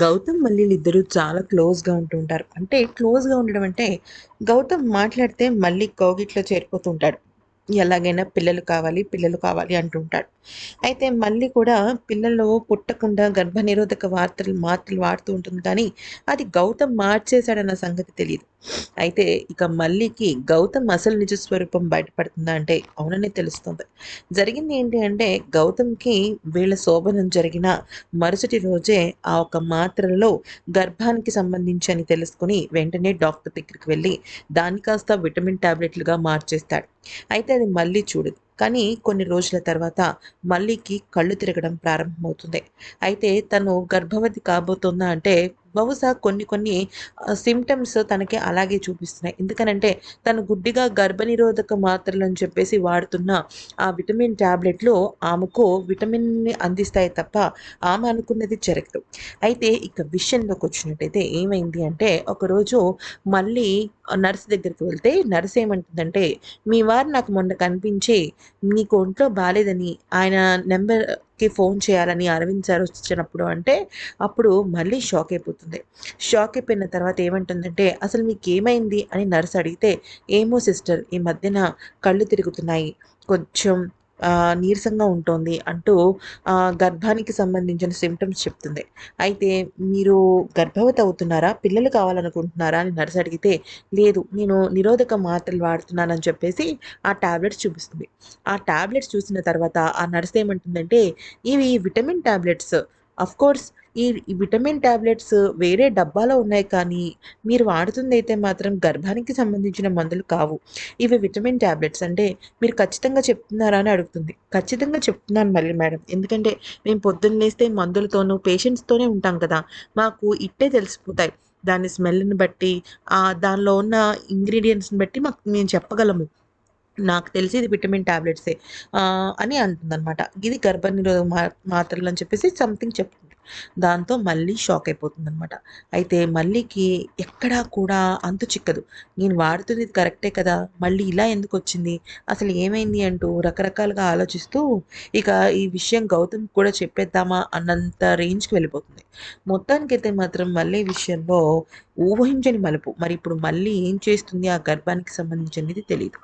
గౌతమ్ మల్లి ఇద్దరు చాలా క్లోజ్గా ఉంటుంటారు అంటే క్లోజ్గా ఉండడం అంటే గౌతమ్ మాట్లాడితే మళ్ళీ కౌగిట్లో చేరిపోతుంటాడు ఎలాగైనా పిల్లలు కావాలి పిల్లలు కావాలి అంటుంటాడు అయితే మళ్ళీ కూడా పిల్లలు పుట్టకుండా గర్భనిరోధక వార్తలు మాత్రలు వాడుతూ ఉంటుంది కానీ అది గౌతమ్ మార్చేశాడన్న సంగతి తెలియదు అయితే ఇక మళ్ళీకి గౌతమ్ అసలు నిజ స్వరూపం బయటపడుతుందా అంటే అవుననే తెలుస్తుంది. జరిగింది ఏంటి అంటే గౌతమ్కి వీళ్ళ శోభనం జరిగిన మరుసటి రోజే ఆ ఒక మాత్రలో గర్భానికి సంబంధించి అని తెలుసుకుని వెంటనే డాక్టర్ దగ్గరికి వెళ్ళి దాన్ని కాస్త విటమిన్ టాబ్లెట్లుగా మార్చేస్తాడు. అయితే అది మళ్ళీ చూడదు. కానీ కొన్ని రోజుల తర్వాత మళ్ళీకి కళ్ళు తిరగడం ప్రారంభమవుతుంది. అయితే తను గర్భవతి కాబోతుందా అంటే బహుశా కొన్ని కొన్ని సిమ్టమ్స్ తనకి అలాగే చూపిస్తున్నాయి. ఎందుకనంటే తను గుడ్డిగా గర్భనిరోధక మాత్రలు అని చెప్పేసి వాడుతున్న ఆ విటమిన్ ట్యాబ్లెట్లు ఆమెకు విటమిన్ని అందిస్తాయి తప్ప ఆమె అనుకున్నది జరగదు. అయితే ఇక విషయంలోకి వచ్చినట్టయితే ఏమైంది అంటే ఒకరోజు మళ్ళీ నర్స్ దగ్గరికి వెళ్తే నర్స్ ఏమంటుందంటే మీ వారు నాకు మొన్న కనిపించి నీకు ఒంట్లో బాగాలేదని ఆయన నెంబర్కి ఫోన్ చేయాలని అరవింద్ సార్ వచ్చినప్పుడు అంటే అప్పుడు మళ్ళీ షాక్ అయిపోతుంది. షాక్ అయిపోయిన తర్వాత ఏమంటుందంటే అసలు మీకు ఏమైంది అని నర్స్ అడిగితే ఏమో సిస్టర్ ఈ మధ్యన కళ్ళు తిరుగుతున్నాయి. కొంచెం నీరసంగా ఉంటుంది అంటూ గర్భానికి సంబంధించిన సిమ్టమ్స్ చెప్తుంది. అయితే మీరు గర్భవతి అవుతున్నారా? పిల్లలు కావాలనుకుంటున్నారా? అని నర్స్ అడిగితే లేదు నేను నిరోధక మాత్రలు వాడుతున్నానని చెప్పేసి ఆ ట్యాబ్లెట్స్ చూపిస్తుంది. ఆ ట్యాబ్లెట్స్ చూసిన తర్వాత ఆ నర్స్ ఏమంటుందంటే ఇవి విటమిన్ ట్యాబ్లెట్స్ కోర్స్ ఈ విటమిన్ ట్యాబ్లెట్స్ వేరే డబ్బాలో ఉన్నాయి కానీ మీరు వాడుతుంది అయితే మాత్రం గర్భానికి సంబంధించిన మందులు కావు. ఇవి విటమిన్ ట్యాబ్లెట్స్ అంటే మీరు ఖచ్చితంగా చెప్తున్నారా అని అడుగుతుంది. ఖచ్చితంగా చెప్తున్నాను మళ్ళీ మేడం. ఎందుకంటే మేము పొద్దున్న లేస్తే మందులతోనూ పేషెంట్స్తోనే ఉంటాం కదా. మాకు ఇట్టే తెలిసిపోతాయి. దాని స్మెల్ని బట్టి దానిలో ఉన్న ఇంగ్రీడియంట్స్ని బట్టి మాకు మేము చెప్పగలము. నాకు తెలిసి ఇది విటమిన్ ట్యాబ్లెట్సే అని అంటుందన్నమాట. ఇది గర్భనిరోధక మా మాత్రలు అని చెప్పేసి సంథింగ్ చెప్తుంది. దాంతో మళ్ళీ షాక్ అయిపోతుంది అనమాట అయితే మళ్ళీకి ఎక్కడా కూడా అంతు చిక్కదు. నేను వాడుతుంది కరెక్టే కదా మళ్ళీ ఇలా ఎందుకు వచ్చింది? అసలు ఏమైంది అంటూ రకరకాలుగా ఆలోచిస్తూ ఇక ఈ విషయం గౌతమ్ కూడా చెప్పేద్దామా అన్నంత రేంజ్కి వెళ్ళిపోతుంది. మొత్తానికైతే మాత్రం మళ్ళీ విషయంలో ఊహించని మలుపు. మరి ఇప్పుడు మళ్ళీ ఏం చేస్తుంది? ఆ గర్భానికి సంబంధించినది తెలియదు